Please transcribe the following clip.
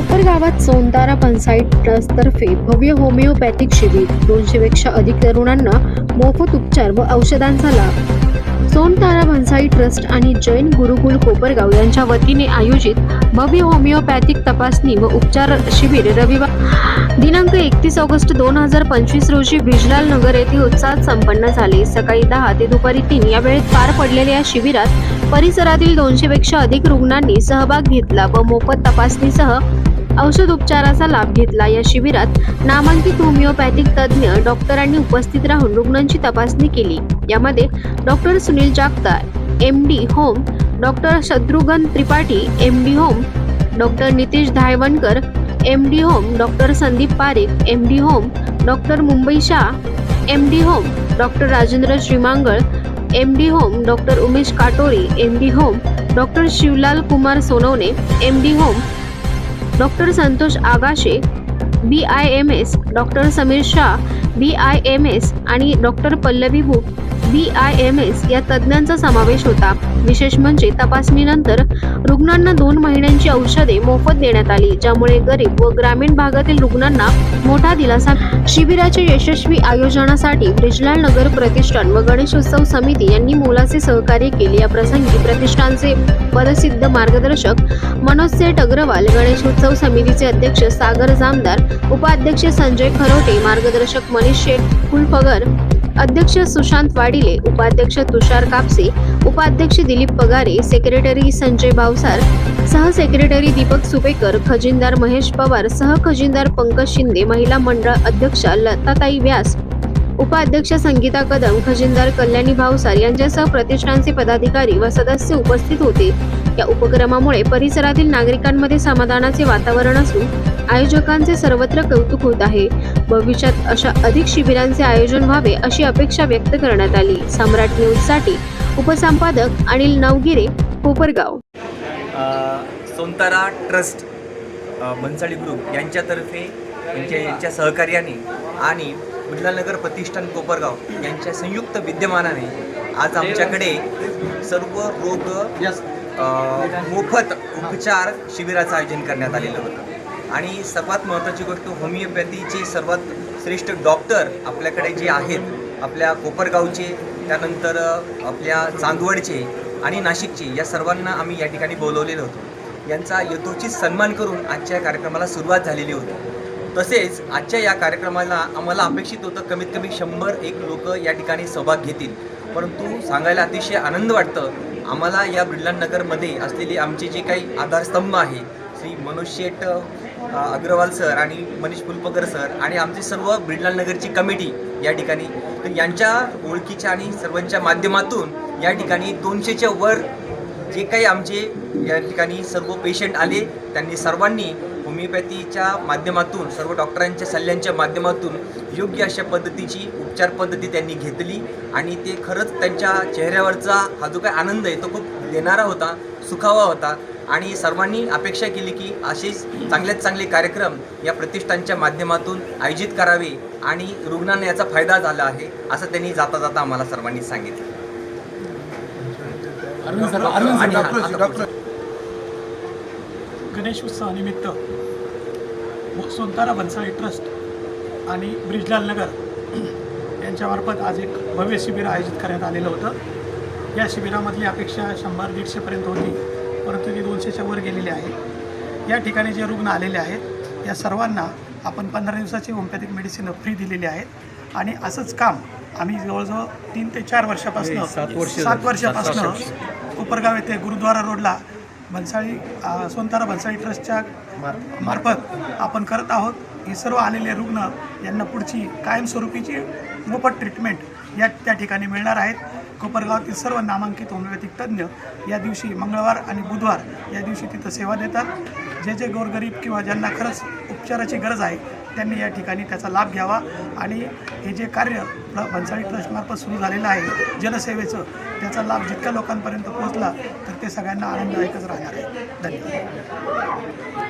कोपर गावात सोनतारा पंचायत ट्रस्टतर्फे भव्य होमिओपॅथिक शिबिर. दोनशेपेक्षा अधिक तरुणांना मोफत उपचार व औषधांचा लाभ. सोनतारा भन्साई ट्रस्ट आणि जैन गुरुकुल कोपरगाव यांच्या वतीने आयोजित भव्य होमिओपॅथिक तपासणी व उपचार शिबिर रविवार दिनांक एकतीस ऑगस्ट दोन हजार पंचवीस रोजी बिजलाल नगर येथे उत्साहात संपन्न झाले. सकाळी दहा ते दुपारी तीन या वेळेत पार पडलेल्या या शिबिरात परिसरातील दोनशेपेक्षा अधिक रुग्णांनी सहभाग घेतला व मोफत तपासणीसह औषध उपचाराचा लाभ घेतला. या शिबिरात नामांकित होमिओपॅथिक तज्ज्ञ डॉक्टरांनी उपस्थित राहून रुग्णांची तपासणी केली. यामध्ये doctor Sunil Jagta M D home doctor Shatrughan Tripathi M D home doctor Nitesh Dhaywankar M D home doctor Sandeep Parekh M D home doctor Mumbai Shah M D home doctor Rajendra Shrimangal M D home doctor Umesh Katori M D home doctor Shivlal Kumar Sonawane M D home doctor Santosh Agashe B I M S doctor Sameer Shah B I M S आणि doctor Pallavi Bhoop B I M S या तज्ज्ञांचा समावेश होता. विशेष म्हणजे तपासणीनंतर रुग्णांना दोन महिन्यांची औषधे मोफत देण्यात आली ज्यामुळे गरीब व ग्रामीण भागातील रुग्णांना मोठा दिलासा शिबिराच्या यशस्वी आयोजनासाठी ब्रिजलाल नगर प्रतिष्ठान व गणेशोत्सव समिती यांनी मोलाचे सहकार्य केले. या प्रसंगी प्रतिष्ठानचे पदसिद्ध मार्गदर्शक मनोज सेठ अग्रवाल गणेशोत्सव समितीचे अध्यक्ष सागर जामदार उपाध्यक्ष संजय खरोटे मार्गदर्शक मनीष शेठ कुलफगर अध्यक्ष सुशांत वाडिले उपाध्यक्ष तुषार कापसे उपाध्यक्ष दिलीप पगारे सेक्रेटरी संजय भावसार सहसेक्रेटरी दीपक सुपेकर खजिनदार महेश पवार सहखजिनदार पंकज शिंदे महिला मंडळ अध्यक्षा लताताई व्यास उपाध्यक्ष संगीता कदम खजिनदार कल्याणी भावसार यांच्यासह प्रतिष्ठानचे पदाधिकारी व सदस्य उपस्थित होते. या उपक्रमामुळे परिसरातील नागरिकांमध्ये समाधानाचे वातावरण असून आयोजकांचे सर्वत्र कौतुक होत आहे. भविष्यात अशा अधिक शिबिरांचे आयोजन व्हावे अशी अपेक्षा व्यक्त करण्यात आली. सम्राट न्यूजसाठी उपसंपादक अनिल नवगिरे कोपरगाव. सोनतारा ट्रस्ट अ, ग्रुप यांच्यातर्फे यांच्या यांच्या सहकार्याने आणि बुलढाणनगर प्रतिष्ठान कोपरगाव यांच्या संयुक्त विद्यमानाने आज आमच्याकडे सर्व रोग मोफत उपचार शिबिराचं आयोजन करण्यात आलेलं होतं. आणि सर्वात महत्त्वाची गोष्ट होमिओपॅथीचे सर्वात श्रेष्ठ डॉक्टर आपल्याकडे जे आहेत आपल्या कोपरगावचे त्यानंतर आपल्या चांदवडचे आणि नाशिकचे या सर्वांना आम्ही या ठिकाणी बोलवलेलं होतो. यांचा यथोचित सन्मान करून आजच्या या कार्यक्रमाला सुरुवात झालेली होती. तसेच आजच्या या कार्यक्रमाला आम्हाला अपेक्षित होतं कमीत कमी शंभर एक लोक या ठिकाणी सहभाग घेतील. परंतु सांगायला अतिशय आनंद वाटतं आम्हाला या नगरमध्ये असलेली आमचे जे काही आधारस्तंभ आहे श्री मनोज शेट अग्रवाल सर आणि मनीष फुलपकर सर आणि आमची सर्व नगरची कमिटी या ठिकाणी. तर यांच्या ओळखीच्या आणि सर्वांच्या माध्यमातून या ठिकाणी दोनशेच्या वर जे काही आमचे या ठिकाणी सर्व पेशंट आले त्यांनी सर्वांनी होमिओपॅथीच्या माध्यमातून सर्व डॉक्टरांच्या सल्ल्यांच्या माध्यमातून योग्य अशा पद्धतीची उपचार पद्धती त्यांनी घेतली आणि ते खरंच त्यांच्या चेहऱ्यावरचा हा जो काही आनंद आहे तो खूप देणारा होता सुखावा होता. आणि सर्वांनी अपेक्षा केली की असेच चांगल्यात चांगले कार्यक्रम या प्रतिष्ठानच्या माध्यमातून आयोजित करावे आणि रुग्णांना याचा फायदा झाला आहे असं त्यांनी जाता जाता आम्हाला सर्वांनी सांगितलं. गणेश उत्सवानिमित्त सोनतारा भन्साळी ट्रस्ट आणि ब्रिजलाल नगर यांच्यामार्फत आज एक भव्य शिबिर आयोजित करण्यात आलेलं होतं. या शिबिरामधली अपेक्षा शंभर दीडशेपर्यंत होती. परंतु ती दोनशेच्या वर गेलेली आहे. या ठिकाणी जे रुग्ण आलेले आहेत या सर्वांना आपण पंधरा दिवसाची होमिओपॅथिक मेडिसिन फ्री दिलेली आहेत आणि असंच काम आम्ही जवळजवळ तीन ते चार वर्षापासून सात. वर्षापासून कोपरगाव येथे गुरुद्वारा रोडला भन्साळी सोनतारा भन्साळी ट्रस्टच्या मार्फत. आपण करत आहोत. हे सर्व आलेले रुग्ण यांना पुढची कायमस्वरूपीची मोफत ट्रीटमेंट या त्या ठिकाणी मिळणार आहेत. कोपरगावातील सर्व नामांकित होमिओपॅथिक तज्ज्ञ या दिवशी मंगळवार आणि बुधवार या दिवशी तिथं सेवा देतात. जे जे गोरगरीब किंवा ज्यांना खरंच उपचाराची गरज आहे त्यांनी या ठिकाणी त्याचा लाभ घ्यावा. आणि हे जे कार्य भन्साळी ट्रस्टमार्फत सुरू झालेलं आहे जनसेवेचं त्याचा लाभ जितक्या लोकांपर्यंत पोहोचला तर ते सगळ्यांना आनंददायकच राहणार आहे. धन्यवाद.